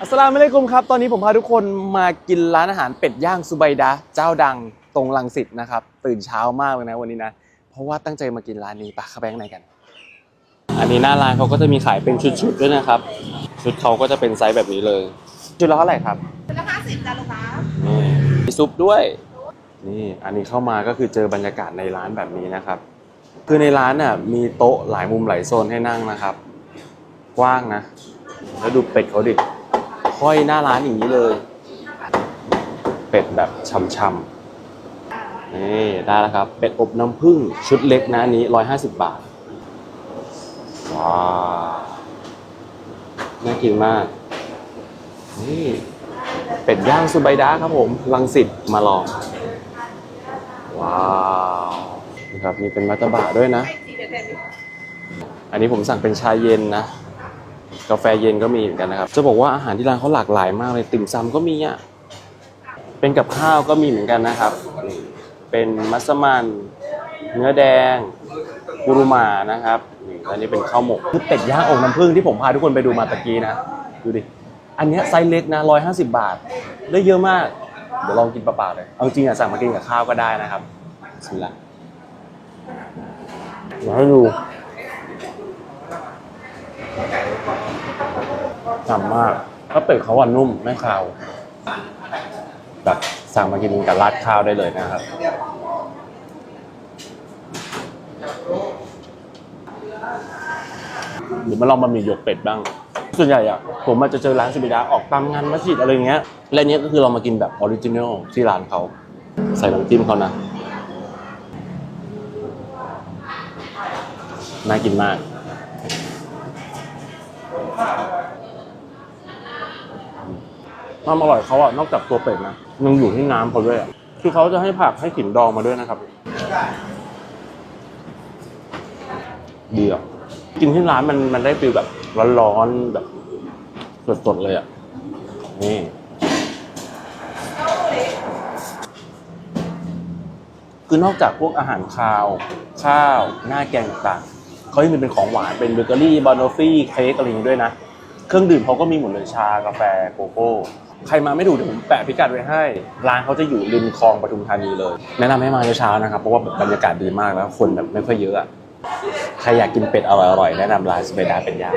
อัสสลามุอะลัยกุมครับ ตอนนี้ผมพาทุกคนมากินร้านอาหารเป็ดย่างซูไบดะเจ้าดังตรงลังสิตนะครับ ตื่นเช้ามากเลยนะวันนี้นะ เพราะว่าตั้งใจมากินร้านนี้ปะเข้าไปข้างในกัน อันนี้หน้าร้านเขาก็จะมีขายเป็นชุดๆด้วยนะครับ ชุดเขาก็จะเป็นไซส์แบบนี้เลย ชุดละเท่าไหร่ครับเป็นละห้าสิบจ้าลูกค้านี่มีซุปด้วย นี่อันนี้เข้ามาก็คือเจอบรรยากาศในร้านแบบนี้นะครับ คือในร้านน่ะมีโต๊ะหลายมุมหลายโซนให้นั่งนะครับ กว้างนะ แล้วดูเป็ดเขาดิ ห้อยหน้าร้านอย่างนี้เลย เป็ดแบบช่ำๆนี่ได้แล้วครับ เป็ดอบน้ำผึ้งชุดเล็กนะอันนี้150บบาท ว้าว น่ากินมาก นี่ เป็ดย่างซูไบดาครับผมลังสิตมาลอง ว้าวนี่ครับมีเป็นมัตตบะด้วยนะ อันนี้ผมสั่งเป็นชาเย็นนะ กาแฟเย็นก็มีเหมือนกันนะครับ จะบอกว่าอาหารที่ร้านเขาหลากหลายมากเลยติ่มซำก็มีอะเป็นกับข้าวก็มีเหมือนกันนะครับนี่เป็นมัสมั่นเนื้อแดงกุรุมานะครับนี่อันนี้เป็นข้าวหมกคือเป็ดย่างอกน้ำผึ้งที่ผมพาทุกคนไปดูมาตะกี้นะดูดิอันเนี้ยไซส์เล็กนะร้อยห้าสิบาท ได้เยอะมาก เดี๋ยวลองกินเปล่าๆเลยเอาจริงอะสั่งมากินกับข้าวก็ได้นะครับสิละเดี๋ยวให้ดู ฉ่ำมากถ้าเป็ดเขาอะนุ่มไม่คาวแบบสั่งมากินกับราดข้าวได้เลยนะครับ หรือมาลองบะหมี่หยกเป็ดบ้าง ส่วนใหญ่อะผมอาจจะเจอร้านซิบิดาออกตามงานมัสยิดอะไรอย่างเงี้ยและเนี้ยก็คือเรามากินแบบออริจินอลที่ร้านเขา ใส่น้ำจิ้มเขานะ น่ากินมาก ความอร่อยเขาอะนอกจากตัวเป็ดนะยังอยู่ที่น้ำเขาด้วยอะคือเขาจะให้ผักให้ขิงดองมาด้วยนะครับดีอะกินที่ร้านมันมันได้ฟีลแบบร้อนๆแบบสดๆเลยอะนี่คือนอกจากพวกอาหารคาว ข้าวหน้าแกงต่างเขายังมีเป็นของหวานเป็นเบเกอรี่บานอฟฟี่เค้กอะไรอย่างงี้ด้วยนะ เครื่องดื่มเขาก็มีหมดเลยชากาแฟโกโก้ ใครมาไม่ถูกเดี๋ยวผมแปะพิกัดไว้ให้ ร้านเขาจะอยู่ริมคลองปทุมธานีเลย แนะนำให้มาเช้าๆนะครับ เพราะว่าบรรยากาศดีมากแล้วคนแบบไม่ค่อยเยอะอะใครอยากกินเป็ดอร่อยๆแนะนำร้านสเปดาเป็ดย่าง